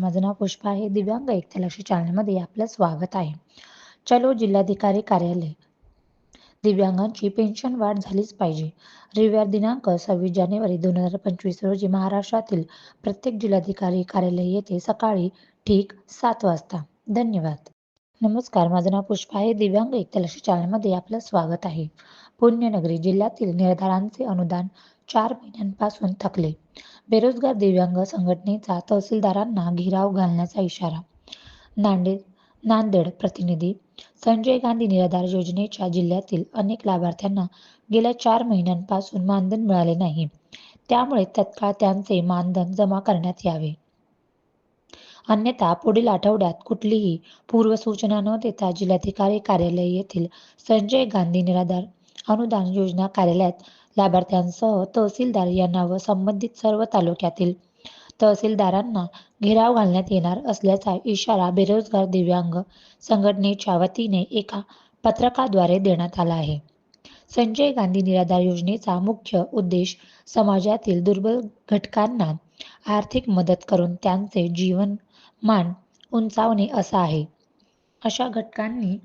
माझं नाव पुष्पा आहे. दिव्यांग एकतालक्ष चॅनलमध्ये आपलं स्वागत आहे. चलो जिल्हाधिकारी कार्यालय. दिव्यांगांची पेन्शन वाढ झालीच पाहिजे. रविवार दिनांक सव्वीस जानेवारी दोन हजार पंचवीस रोजी महाराष्ट्रातील प्रत्येक जिल्हाधिकारी कार्यालय येथे सकाळी ठीक सात वाजता. धन्यवाद. नमस्कार माझं नाव पुष्पा आहे. दिव्यांग एकतालक्ष चॅनलमध्ये आपलं स्वागत आहे. पुण्यनगरी जिल्ह्यातील निर्धारांचे अनुदान चार महिन्यांपासून थकले. बेरोजगार दिव्यांग संघटनेचा तहसीलदारांना घेराव घालण्याचा इशारा. नांदेड नांदेड प्रतिनिधी संजय गांधी निराधार योजनेच्या जिल्ह्यातील अनेक लाभार्थ्यांना गेल्या चार महिन्यांपासून मानधन मिळाले नाही. त्यामुळे तत्काळ त्यांचे मानधन जमा करण्यात यावे. अन्यथा पुढील आठवड्यात कुठलीही पूर्वसूचना न देता जिल्हाधिकारी कार्यालय येथील संजय गांधी निराधार अनुदान योजना कार्यालयात लाभार्थ्यांसह तहसीलदार यांना व संबंधित सर्व तालुक्यातील तहसीलदारांना घेराव घालण्यात येणार असल्याचा इशारा बेरोजगार दिव्यांग संघटनेच्या वतीने एका पत्रकाद्वारे देण्यात आला आहे. संजय गांधी निराधार योजनेचा मुख्य उद्देश समाजातील दुर्बल घटकांना आर्थिक मदत करून त्यांचे जीवनमान उंचावणे असा आहे. अशा घटकांनी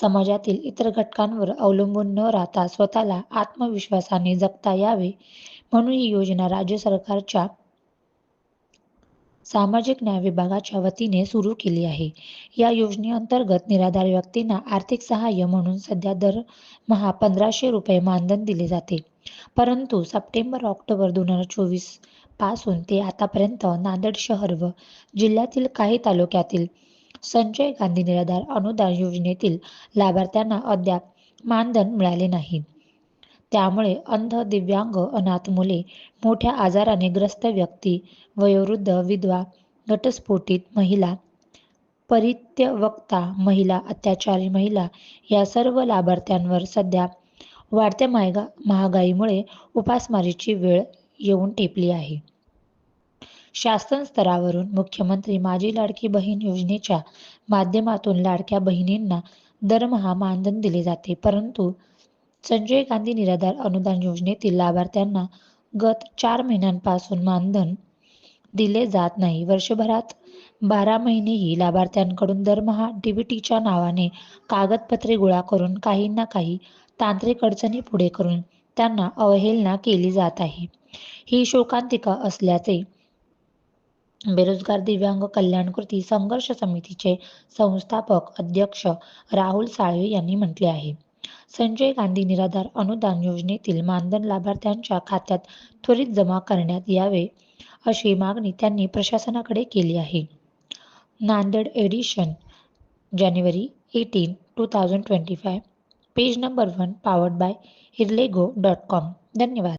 समाजातील इतर घटकांवर अवलंबून न राहता स्वतःला आत्मविश्वासाने जगता यावे म्हणून ही योजना राज्य सरकारच्या सामाजिक न्याय विभागाच्या वतीने सुरू केली आहे. या योजनेअंतर्गत निराधार व्यक्तींना आर्थिक सहाय्य म्हणून सध्या दर महा पंधराशे रुपये मानधन दिले जाते. परंतु सप्टेंबर ऑक्टोबर दोन हजार चोवीसपासून ते आतापर्यंत नांदेड शहर व जिल्ह्यातील काही तालुक्यातील संजय गांधी निराधार अनुदान योजनेतील लाभार्थ्यांना अद्याप मानधन मिळाले नाही. त्यामुळे अंध दिव्यांग अनाथ मुले मोठ्या आजाराने ग्रस्त व्यक्ती वयोवृद्ध विधवा घटस्फोटित महिला परित्यवक्ता महिला अत्याचारी महिला या सर्व लाभार्थ्यांवर सध्या वाढत्या महागा महागाईमुळे उपासमारीची वेळ येऊन टेपली आहे. शासन स्तरावरून मुख्यमंत्री माझी लाडकी बहीण योजनेच्या माध्यमातून लाडक्या बहिणींना दरमहा मानधन दिले जाते. परंतु संजय गांधी निराधार अनुदान योजनेतील लाभार्थ्यांना गत चार महिन्यांपासून मानधन दिले जात नाही. वर्षभरात बारा महिनेही लाभार्थ्यांकडून दरमहा डीबीटीच्या नावाने कागदपत्रे गोळा करून काही ना काही तांत्रिक अडचणी पुढे करून त्यांना अवहेलना केली जात आहे. ही शोकांतिका असल्याचे बेरोजगार दिव्यांग कल्याण कृती संघर्ष समितीचे संस्थापक अध्यक्ष राहुल साळवे यांनी म्हटले आहे. संजय गांधी निराधार अनुदान योजनेतील मानधन लाभार्थ्यांच्या खात्यात त्वरित जमा करण्यात यावे अशी मागणी त्यांनी प्रशासनाकडे केली आहे. Nanded edition January eighteen two thousand twenty five page number one powered by hirlego dot com. धन्यवाद.